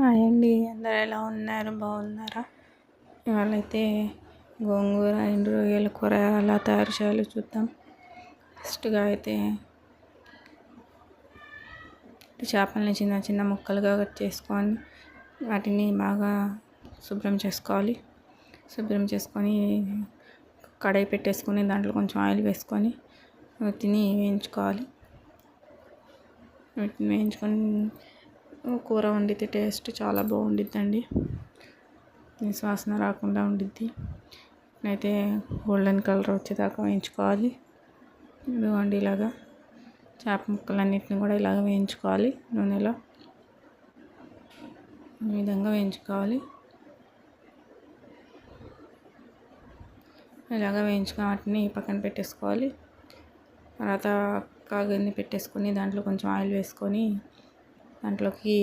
Hi అండి అందరు ఎలా ఉన్నారు? బాగున్నారా? ఇవాళైతే అయితే గోంగూర ఎండు రొయ్యల కూర ఎలా తయారు చేయాలో చూద్దాం. ఫస్ట్గా అయితే చేపలని చిన్న చిన్న ముక్కలుగా కట్ చేసుకొని వాటిని బాగా శుభ్రం చేసుకోవాలి. శుభ్రం చేసుకొని కడాయి పెట్టేసుకొని దాంట్లో కొంచెం ఆయిల్ వేసుకొని వీటిని వేయించుకోవాలి. వీటిని వేయించుకొని కూర వండితే టేస్ట్ చాలా బాగుండిద్దండి. వాసన రాకుండా ఉండిద్ది. అయితే గోల్డెన్ కలర్ వచ్చేదాకా వేయించుకోవాలి. ఇదిగోండి ఇలాగా చేప ముక్కలన్నిటిని కూడా ఇలాగ వేయించుకోవాలి నూనెలో. ఈ విధంగా వేయించుకోవాలి. ఇలాగ వేయించుకుని వాటిని పక్కన పెట్టేసుకోవాలి. తర్వాత కాగన్ని పెట్టేసుకొని దాంట్లో కొంచెం ఆయిల్ వేసుకొని దాంట్లోకి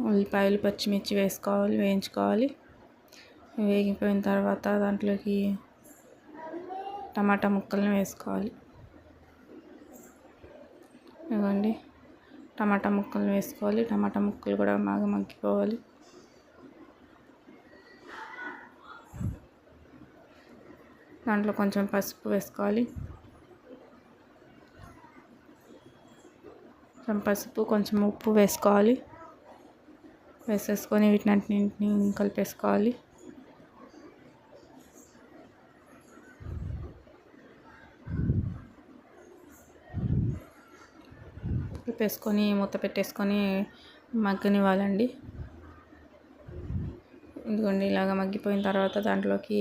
ఉల్లిపాయలు పచ్చిమిర్చి వేసుకోవాలి వేయించుకోవాలి. వేగిపోయిన తర్వాత దాంట్లోకి టమాటా ముక్కల్ని వేసుకోవాలి. ఇవ్వండి. టమాటా ముక్కలు వేసుకోవాలి. టమాటా ముక్కలు కూడా బాగా మగ్గిపోవాలి. దాంట్లో కొంచెం పసుపు వేసుకోవాలి. కొంచెం పసుపు కొంచెం ఉప్పు వేసుకోవాలి. వేసేసుకొని వీటినన్నింటిని కలిపేసుకోవాలి. కలిపేసుకొని మూత పెట్టేసుకొని మగ్గనివ్వాలండి. ఇదిగోండి ఇలాగ మగ్గిపోయిన తర్వాత దాంట్లోకి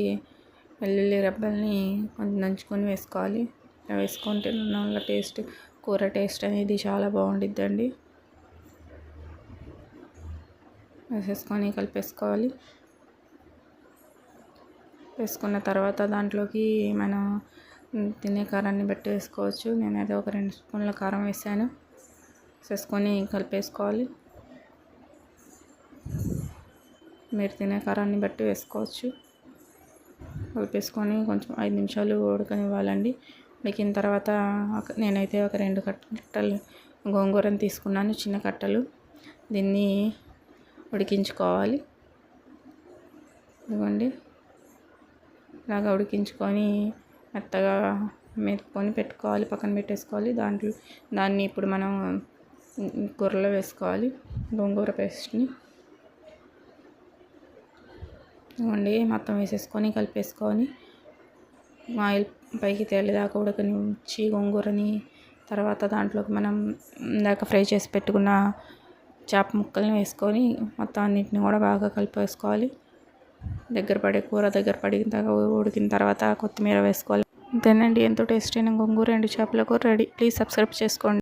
వెల్లుల్లి రబ్బల్ని కొంచెం నంచుకొని వేసుకోవాలి. వేసుకుంటే నల్ల టేస్ట్ కూర టేస్ట్ అనేది చాలా బాగుండిద్దండి. వేసేసుకొని కలిపేసుకోవాలి. వేసుకున్న తర్వాత దాంట్లోకి మనం తినే కారాన్ని బట్టి వేసుకోవచ్చు నేనైతే ఒక రెండు స్పూన్ల కారం వేసాను. వేసేసుకొని కలిపేసుకోవాలి. మీరు తినే కారాన్ని బట్టి వేసుకోవచ్చు. కలిపేసుకొని కొంచెం ఐదు నిమిషాలు ఉడకనివ్వాలండి. ఉడికిన తర్వాత నేనైతే ఒక రెండు కట్టలు గోంగూరని తీసుకున్నాను చిన్న కట్టలు. దీన్ని ఉడికించుకోవాలి. ఇదిగోండి. ఇలాగా ఉడికించుకొని మెత్తగా మెత్తుకొని పెట్టుకోవాలి పక్కన పెట్టేసుకోవాలి. దాంట్లో దాన్ని ఇప్పుడు మనం కూరలో వేసుకోవాలి గోంగూర పేస్ట్ని. ఇవ్వండి మొత్తం వేసేసుకొని కలిపేసుకొని ఆయిల్ పైకి తేలేదాకా ఉంచి గోంగూరని తర్వాత దాంట్లోకి మనం ఇందాక ఫ్రై చేసి పెట్టుకున్న చేప ముక్కల్ని వేసుకొని మొత్తం అన్నింటిని కూడా బాగా కలిపేసుకోవాలి. దగ్గర పడే కూర దగ్గర పడిన ఉడికిన తర్వాత కొత్తిమీర వేసుకోవాలి. అంతేనండి ఎంతో టేస్టీ అయిన గొంగూర రెండు చేపల కూర రెడీ. ప్లీజ్ సబ్స్క్రైబ్ చేసుకోండి.